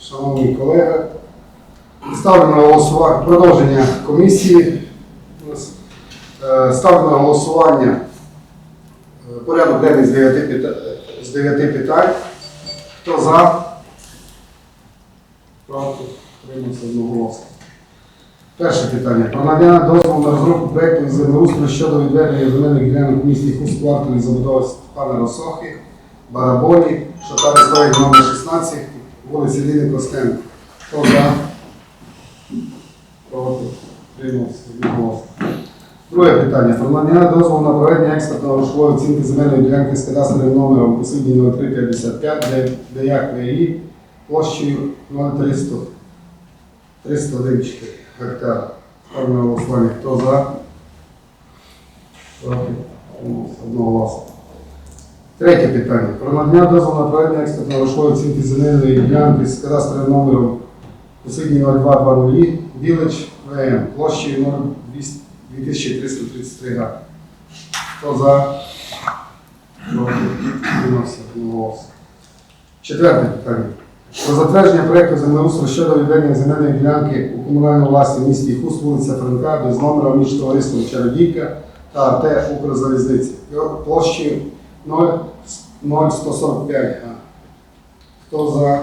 шановні колеги. Ставлю на голосування продовження комісії. Е, Ставлю на голосування е, порядок денний з 9 питань. З 9 питань. Хто за? Проти? Тримався одноголосно. Перше питання. Про надання дозволу на розробку проєкту землеустрою щодо відведення земельних ділянок в місті Хуст кварталі забудови Степана Росохи, Бараболі, Шотари стоїть номер 16, вулиці Ліни Костенко. Хто за? Проти? Тримався одноголосно. Друге питання. Надання дозволу на проведення експертної грошової оцінки земельної ділянки з кадастровим номером посильній 0355 для ДЯК ВІ площею 0300 301 гектар. На голосування. Хто за? Проти? Утримався. Одноголосно. Третє питання. Про надання дозволу на проведення експертної грошової оцінки земельної ділянки з кадастровим номером посильній 0220 Вілич ВМ площею 0200 2333 га. Хто за? Четверте питання. Про затвердження проєкту землеустрою щодо відведення земельної ділянки у комунальному власті місті Хуст, вулиця Франка, без номера між товариством Чародійка та АТ Укрзалізниці. Площею 0,145 га. Хто за?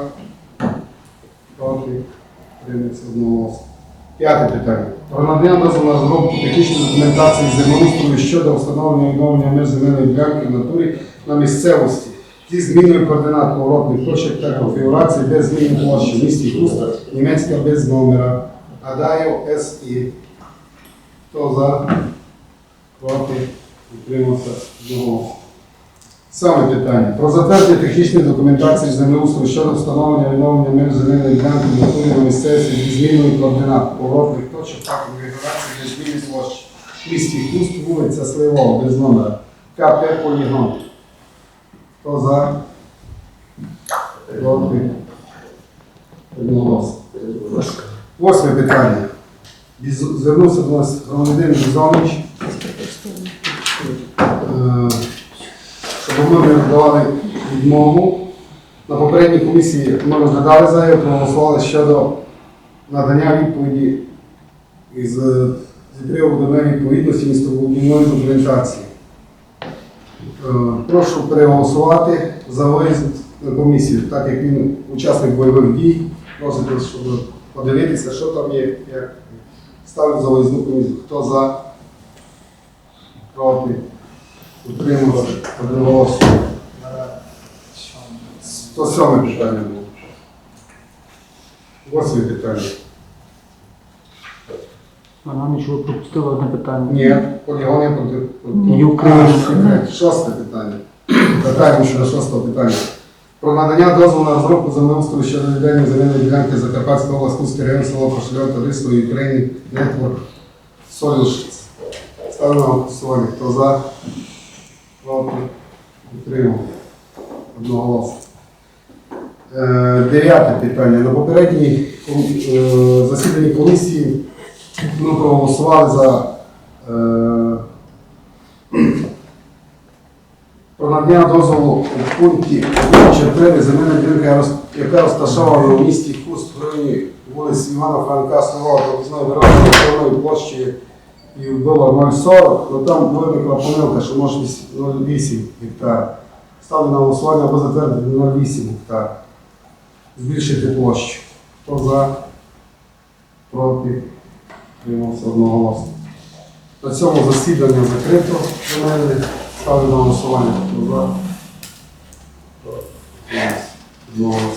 Проти? Тримається одноголосно. П'яте питання. Про надання дозволу розробку технічної документації землеустрою щодо встановлення відновлення меж земельної ділянки в натурі на місцевості зі зміною координат поворотних точок та конфігурації без зміни площі в місті Хуста, німецька без номера, Адаю СІ. Хто за? Проти? Утримався? Одного. Саме питання. Про затвердження технічної документації землеустрою щодо встановлення відновлення меж земельної ділянки на місцевості зі зміною координат поворотних точок та конфігурації без зміни площі. В місті Хуст, вулиця Сливова, без номера. КП Полігон. Хто за? Проти? Восьме питання. Звернувся до нас громадянин Бізонич, щоб ми надавали відмову. На попередній комісії ми розглядали заяву, проголосували щодо надання відповіді із е, зі приводу невідповідності містобудівної документації. Е, Прошу переголосувати за виїзд на комісію, так як він учасник бойових дій. Просить, щоб подивитися, що там є, як ставлю за виїзну комісію. Хто за? Проти? Утримався? Одноголосно. 107 питання було. Восьме питання. Вона нічого пропустила одне питання. Ні, полігони проти. І Україна. Шосте питання. Питаємо щодо шостого питання. Про надання дозволу на розробку землеустрою щодо віддання земельної ділянки Закарпатської області, Кузький район, село Пошельон, товариство України, Нетворк, Солюшиць. Ставлю на голосування. Хто за? Проти? Підтримав. Одноголосно. Е, Дев'яте питання. На попередній е, засіданні комісії ми проголосували за е, про надання дозволу у пункті 4 земельної ділянки, роз- яка розташована в місті Хуст в районі вулиці Івана Франка, Слова, пропускної дороги площі і було 0,40, але там виникла помилка, що може 0,8 гектар. Ставлю на голосування або затвердити 0,8 гектар. Збільшити площу. Хто за? Проти? Тримався одноголосно. На цьому засідання закрито. Земельне. Ставлю на голосування. Хто за? Одноголосно.